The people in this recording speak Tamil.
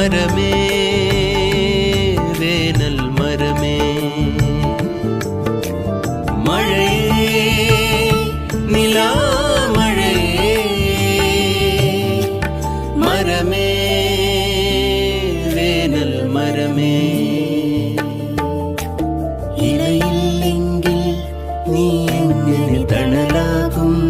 மரமே வேனல் மரமே. மழையே நிலா மழையே மரமே வேனல் மரமே. இலையில் எங்கில் நீ எங்கே தணலாகும்?